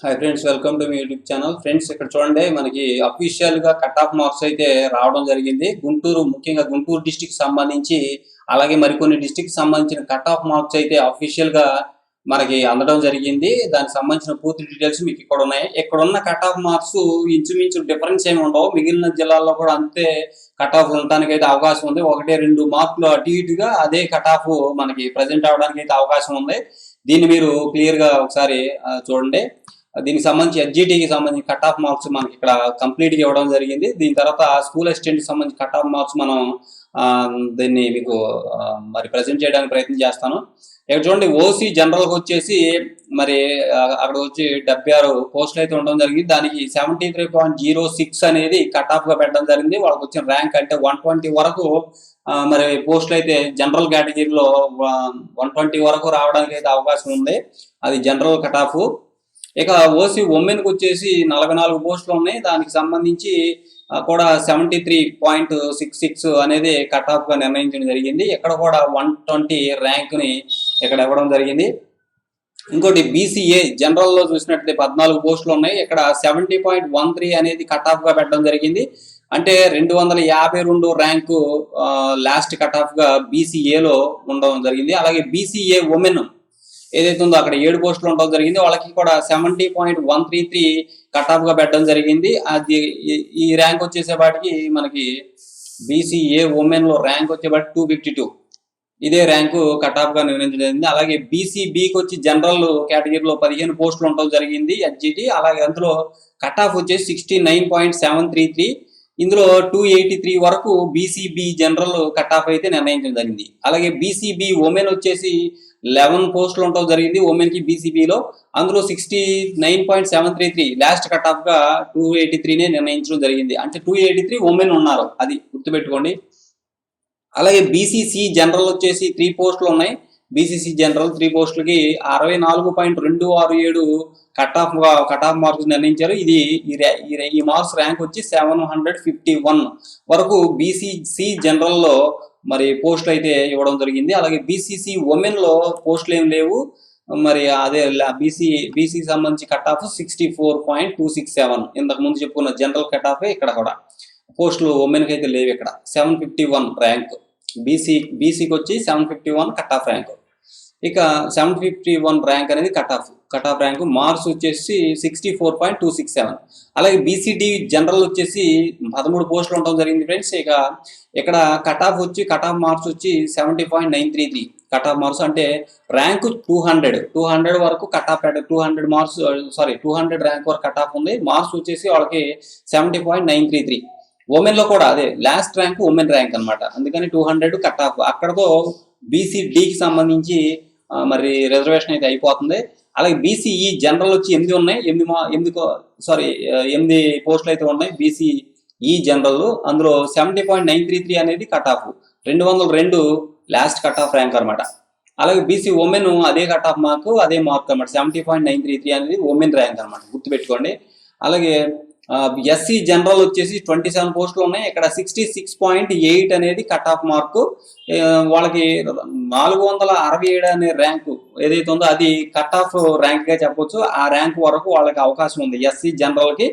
Hi friends welcome to మీ YouTube channel friends ఇక్కడ చూడండి మనకి అఫీషియల్గా కట్ ఆఫ్ మార్క్స్ అయితే రావడం జరిగింది. గుంటూరు ముఖ్యంగా గుంటూరు డిస్టిక్ సంబంధించి అలాగే మరికొన్ని డిస్టిక్ సంబంధించిన కట్ ఆఫ్ మార్క్స్ అయితే అఫీషియల్గా మనకి అందడం జరిగింది. దానికి సంబంధించిన పూర్తి డీటెయిల్స్ మీకు ఇక్కడ ఉన్నాయి. ఇక్కడ ఉన్న కట్ ఆఫ్ మార్క్స్ ఇంచుమించు డిఫరెన్స్ ఏమి ఉండవు. మిగిలిన జిల్లాల్లో కూడా అంతే కట్ ఆఫ్ ఉండటానికి అయితే అవకాశం ఉంది. ఒకటి రెండు మార్కులు అటు ఇటుగా అదే కట్ ఆఫ్ మనకి ప్రజెంట్ అవడానికి అయితే అవకాశం ఉంది. దీన్ని మీరు క్లియర్గా ఒకసారి చూడండి. దీనికి సంబంధించి ఎస్జిటికి సంబంధించి కట్ ఆఫ్ మార్క్స్ మనకి ఇక్కడ కంప్లీట్గా ఇవ్వడం జరిగింది. దీని తర్వాత స్కూల్ అసిస్టెంట్కి సంబంధించి కట్ ఆఫ్ మార్క్స్ మనం ఆ, దీన్ని మీకు మరి ప్రజెంట్ చేయడానికి ప్రయత్నం చేస్తాను. ఇక్కడ చూడండి ఓసీ జనరల్ వచ్చేసి మరి అక్కడ వచ్చి డెబ్బై ఆరు పోస్టులు అయితే ఉండడం జరిగింది. దానికి seventy three point zero six అనేది కట్ ఆఫ్గా పెట్టడం జరిగింది. వాళ్ళకి వచ్చిన ర్యాంక్ అంటే వన్ ట్వంటీ వరకు మరి పోస్టులు అయితే జనరల్ కేటగిరీలో వన్ ట్వంటీ వరకు రావడానికి అయితే అవకాశం ఉంది. అది జనరల్ కట్ ఆఫ్ ఇక ఓసీ ఉమెన్కి వచ్చేసి నలభై నాలుగు పోస్టులు ఉన్నాయి. దానికి సంబంధించి కూడా seventy three point six six అనేది కట్ ఆఫ్గా నిర్ణయించడం జరిగింది. ఇక్కడ కూడా వన్ ట్వంటీ ర్యాంక్ని ఇక్కడ ఇవ్వడం జరిగింది. ఇంకోటి బీసీఏ జనరల్లో చూసినట్లయితే పద్నాలుగు పోస్టులు ఉన్నాయి. ఇక్కడ సెవెంటీ పాయింట్ వన్ త్రీ అనేది కట్ ఆఫ్గా పెట్టడం జరిగింది. అంటే రెండు వందల యాభై రెండు ర్యాంకు లాస్ట్ కట్ ఆఫ్గా లో ఉండడం జరిగింది. అలాగే బీసీఏ ఉమెన్ ఏదైతే ఉందో అక్కడ ఏడు పోస్టులు ఉండడం జరిగింది వాళ్ళకి కూడా seventy point one three three cut ఆఫ్గా పెట్టడం జరిగింది. అది ఈ- ర్యాంక్ వచ్చేసేపాటికి మనకి బీసీఏ ఉమెన్లో ర్యాంక్ వచ్చేపాటి టూ ఫిఫ్టీ టూ ఇదే ర్యాంకు కట్ ఆఫ్గా నిర్ణయించడం అలాగే బీసీబీకి వచ్చి జనరల్ కేటగిరీలో పదిహేను పోస్టులు ఉండడం జరిగింది ఎడ్జిటి. అలాగే అందులో కట్ ఆఫ్ వచ్చేసి sixty nine point seven three three ఇందులో టూ ఎయిటీ త్రీ వరకు బీసీబీ జనరల్ కట్ ఆఫ్ అయితే నిర్ణయించడం జరిగింది. అలాగే బీసీబీ ఉమెన్ వచ్చేసి లెవెన్ పోస్టులు ఉండటం జరిగింది ఉమెన్కి బీసీబీలో అందులో sixty nine point seven three three last cut ఆఫ్గా two eighty త్రీనే నిర్ణయించడం జరిగింది. అంటే టూ ఎయిటీ త్రీ ఉమెన్ ఉన్నారు. అది గుర్తుపెట్టుకోండి. అలాగే బీసీసీ జనరల్ వచ్చేసి త్రీ పోస్టులు ఉన్నాయి. బీసీసీ జనరల్ త్రీ పోస్టులకి అరవై నాలుగు పాయింట్ రెండు ఆరు ఏడు cut off cut off marks నిర్ణయించారు. ఇది ఈ మార్క్స్ ర్యాంక్ వచ్చి సెవెన్ హండ్రెడ్ ఫిఫ్టీ వన్ వరకు బీసీసీ జనరల్లో మరి పోస్టులు అయితే ఇవ్వడం జరిగింది. అలాగే బీసీసీ ఉమెన్లో పోస్టులు ఏం లేవు. మరి అదే బీసీ బీసీ సంబంధించి cut off sixty four point two six seven ఇంతకు ముందు చెప్పుకున్న జనరల్ కట్ ఆఫ్ ఇక్కడ కూడా. పోస్టులు ఉమెన్కి అయితే లేవు ఇక్కడ. Seven fifty one rank BC బీసీకి వచ్చి seven fifty one cut off rank ఇక సెవెన్ ఫిఫ్టీ వన్ ర్యాంక్ అనేది cut off cut off rank marks వచ్చేసి sixty four point two six seven అలాగే బీసీడీ జనరల్ వచ్చేసి పదమూడు పోస్టులు ఉండడం జరిగింది ఫ్రెండ్స్ ఇక ఇక్కడ కట్ ఆఫ్ వచ్చి కట్ ఆఫ్ మార్క్స్ వచ్చి seventy point nine three three cut off marks అంటే rank two hundred two hundred వరకు cut off two hundred marks sorry two hundred rank వరకు కట్ ఆఫ్ ఉంది. మార్క్స్ వచ్చేసి వాళ్ళకి seventy point nine three three ఉమెన్లో కూడా అదే last rank women rank అనమాట అందుకని టూ హండ్రెడ్ కట్ ఆఫ్ అక్కడతో బీసీడీకి సంబంధించి మరి రిజర్వేషన్ అయితే అయిపోతుంది. అలాగే బీసీఈ జనరల్ వచ్చి ఎనిమిది ఉన్నాయి. ఎనిమిది మా ఎనిమిది సారీ ఎనిమిది పోస్టులు అయితే ఉన్నాయి. బీసీఈ జనరల్ అందులో seventy point nine three three అనేది కట్ ఆఫ్ రెండు వందల రెండు లాస్ట్ కట్ ఆఫ్ ర్యాంక్ అనమాట అలాగే బీసీ ఉమెన్ అదే కట్ ఆఫ్ మార్క్ అదే మార్క్ అనమాట seventy point nine three three అనేది ఉమెన్ ర్యాంక్ అనమాట గుర్తుపెట్టుకోండి. అలాగే ఎస్సీ జనరల్ వచ్చేసి ట్వంటీ సెవెన్ పోస్టులు ఉన్నాయి. ఇక్కడ సిక్స్టీ సిక్స్ పాయింట్ ఎయిట్ అనేది కట్ ఆఫ్ మార్కు వాళ్ళకి నాలుగు వందల అరవై ఏడు అనే ర్యాంకు ఏదైతే ఉందో అది కట్ ఆఫ్ ర్యాంక్గా చెప్పొచ్చు. ఆ ర్యాంక్ వరకు వాళ్ళకి అవకాశం ఉంది. SC జనరల్కి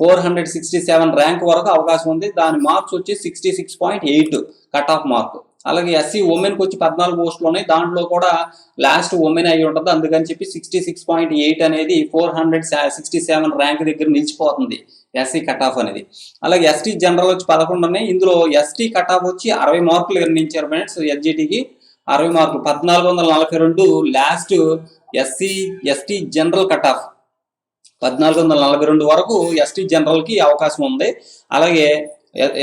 four hundred sixty seven rank వరకు అవకాశం ఉంది. దాని మార్క్స్ వచ్చి sixty six point eight cut off mark అలాగే ఎస్సీ ఉమెన్కి వచ్చి పద్నాలుగు పోస్టులు ఉన్నాయి. దాంట్లో కూడా లాస్ట్ ఉమెన్ అయి ఉంటుంది. అందుకని చెప్పి సిక్స్టీ సిక్స్ పాయింట్ ఎయిట్ అనేది four hundred sixty seven rank దగ్గర నిలిచిపోతుంది ఎస్సీ కట్ ఆఫ్ అనేది. అలాగే ఎస్టీ జనరల్ వచ్చి పదకొండు ఉన్నాయి. ఇందులో ఎస్టీ కట్ ఆఫ్ వచ్చి అరవై మార్కులు నిర్ణయించారు ఫ్రెండ్స్ ఎస్జిటికి అరవై మార్కులు. పద్నాలుగు వందల నలభై రెండు last SC ST general cut off పద్నాలుగు వందల నలభై రెండు వరకు ఎస్టీ జనరల్కి అవకాశం ఉంది. అలాగే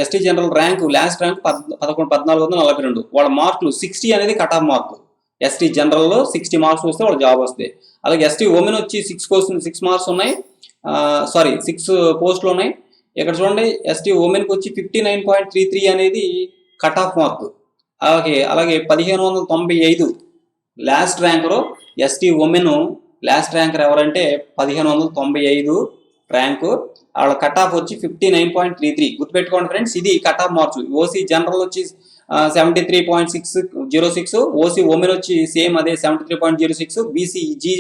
ST general rank last rank పద్ పదకొండు పద్నాలుగు వందల నలభై రెండు. వాళ్ళ మార్కులు సిక్స్టీ అనేది కట్ ఆఫ్ మార్కు ఎస్టీ జనరల్లో సిక్స్టీ మార్క్స్ వస్తే వాళ్ళ జాబ్ వస్తాయి అలాగే ఎస్టీ ఉమెన్ వచ్చి సిక్స్ క్వశ్చన్ సిక్స్ మార్క్స్ ఉన్నాయి. సారీ సిక్స్ పోస్టులు ఉన్నాయి. ఇక్కడ చూడండి ఎస్టీ ఉమెన్కి వచ్చి fifty nine point three three అనేది కట్ ఆఫ్ మార్క్ అలాగే అలాగే పదిహేను వందల తొంభై ఐదు last ranker ST women last ranker ఎవరంటే పదిహేను వందల తొంభై ఐదు ర్యాంకు వాళ్ళ కట్ ఆఫ్ వచ్చి fifty nine point three three గుర్తుపెట్టుకోండి ఫ్రెండ్స్ ఇది cut off marks OC general వచ్చి seventy three point six zero six OC women వచ్చి సేమ్ అదే seventy three point zero six BC G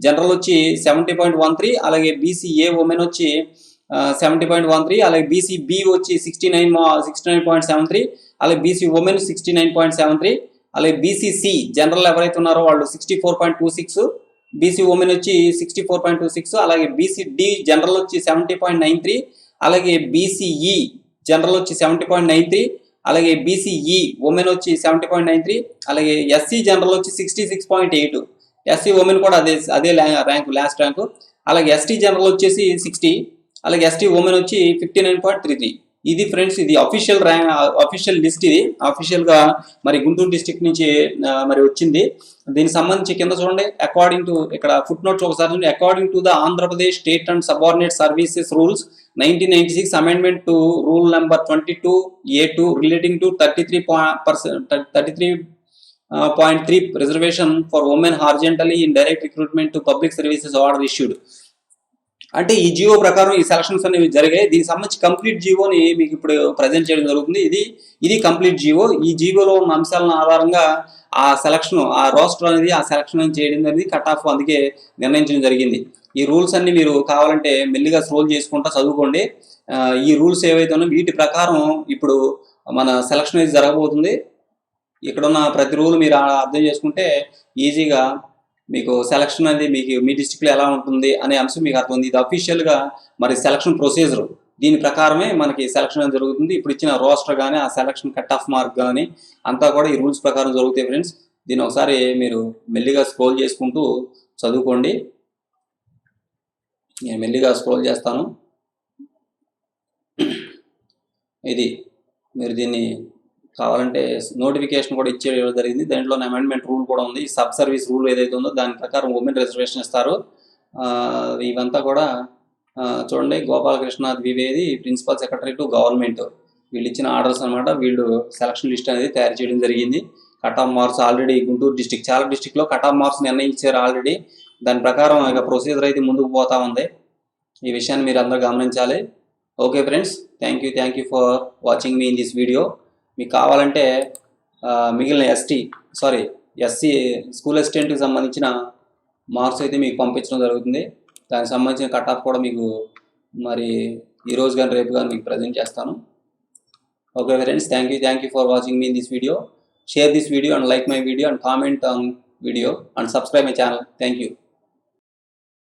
general వచ్చి seventy point one three అలాగే BC A women వచ్చి seventy point one three అలాగే BC B వచ్చి sixty nine sixty nine point seven three అలాగే BC women sixty nine point seven three అలాగే BCC general ఎవరైతే ఉన్నారో వాళ్ళు sixty four point two six BC women వచ్చి sixty four point two six అలాగే BC D general వచ్చి seventy point nine three అలాగే BCE general వచ్చి సెవెంటీ పాయింట్ నైన్ త్రీ అలాగే బీసీఈ ఉమెన్ వచ్చి సెవెంటీ పాయింట్ నైన్ త్రీ అలాగే SC general వచ్చి sixty six point eight SC women కూడా అదే అదే ర్యాంకు లాస్ట్ ర్యాంకు అలాగే ఎస్టీ జనరల్ వచ్చేసి సిక్స్టీ అలాగే ఎస్టీ ఉమెన్ వచ్చి fifty nine point three three ఇది ఫ్రెండ్స్ ఇది అఫీషియల్ ర్యాంక్ అఫీషియల్ లిస్ట్ ఇది. అఫీషియల్గా మరి గుంటూరు డిస్టిక్ నుంచి మరి వచ్చింది. దీనికి సంబంధించి కింద చూడండి. అకార్డింగ్ టు ఇక్కడ ఫుట్ నోట్స్ ఒకసారి చూడండి. According to the Andhra Pradesh state and subordinate services rules nineteen ninety six amendment to rule number twenty two A two relating to thirty three percent thirty three point three reservation for women horizontally in direct recruitment to public services order issued అంటే ఈ జియో ప్రకారం ఈ selections అనేవి జరిగాయి. దీనికి సంబంధించి complete Gionee మీకు ఇప్పుడు ప్రజెంట్ చేయడం జరుగుతుంది. ఇది ఇది కంప్లీట్ జియో. ఈ జియోలో ఉన్న అంశాలను ఆధారంగా ఆ సెలక్షన్ ఆ రోస్టర్ అనేది ఆ సెలక్షన్ చేయడం అనేది కట్ ఆఫ్ అందుకే నిర్ణయించడం జరిగింది. ఈ రూల్స్ అన్ని మీరు కావాలంటే మెల్లిగా స్క్రోల్ చేసుకుంటా చదువుకోండి. ఈ రూల్స్ ఏవైతే ఉన్నాయో వీటి ప్రకారం ఇప్పుడు మన సెలక్షన్ అయితే జరగబోతుంది. ఇక్కడ ఉన్న ప్రతి రూల్ మీరు అర్థం చేసుకుంటే ఈజీగా మీకు సెలక్షన్ అనేది మీకు మీ డిస్టిక్లో ఎలా ఉంటుంది అనే అంశం మీకు అర్థం ఉంది ఇది అఫీషియల్గా మరి సెలక్షన్ ప్రొసీజర్ దీని ప్రకారమే మనకి సెలక్షన్ అనేది జరుగుతుంది. ఇప్పుడు ఇచ్చిన రోస్టర్ కానీ ఆ సెలక్షన్ కట్ ఆఫ్ మార్క్ కానీ అంతా కూడా ఈ రూల్స్ ప్రకారం జరుగుతాయి ఫ్రెండ్స్ దీన్ని ఒకసారి మీరు మెల్లిగా స్క్రోల్ చేసుకుంటూ చదువుకోండి. నేను మెల్లిగా స్క్రోల్ చేస్తాను. ఇది మీరు దీన్ని కావాలంటే నోటిఫికేషన్ కూడా ఇచ్చేయడం జరిగింది. దాంట్లో అమెండ్మెంట్ రూల్ కూడా ఉంది. సబ్ సర్వీస్ రూల్ ఏదైతే ఉందో దాని ప్రకారం ఉమెన్ రిజర్వేషన్ ఇస్తారు. ఇవంతా కూడా చూడండి. Gopalakrishna Dwivedi principal secretary to government వీళ్ళు ఇచ్చిన ఆర్డర్స్ అనమాట వీళ్ళు సెలక్షన్ లిస్ట్ అనేది తయారు చేయడం జరిగింది. Cut off marks already Guntur district చాలా డిస్టిక్లో కట్ ఆఫ్ మార్క్స్ నిర్ణయించారు ఆల్రెడీ దాని ప్రకారం ఇక ప్రొసీజర్ అయితే ముందుకు పోతా ఉంది. ఈ విషయాన్ని మీరు అందరూ గమనించాలి. Okay friends thank you thank you for watching me in this video మీకు కావాలంటే మిగిలిన ఎస్టీ సారీ ఎస్సీ స్కూల్ అసిస్టెంట్కి సంబంధించిన మార్క్స్ అయితే మీకు పంపించడం జరుగుతుంది. దానికి సంబంధించిన కట్ ఆఫ్ కూడా మీకు మరి ఈరోజు కానీ రేపు కానీ మీకు ప్రజెంట్ చేస్తాను. Okay friends thank you thank you for watching me this video. Share this video and like my video and comment on video and subscribe my channel. Thank you.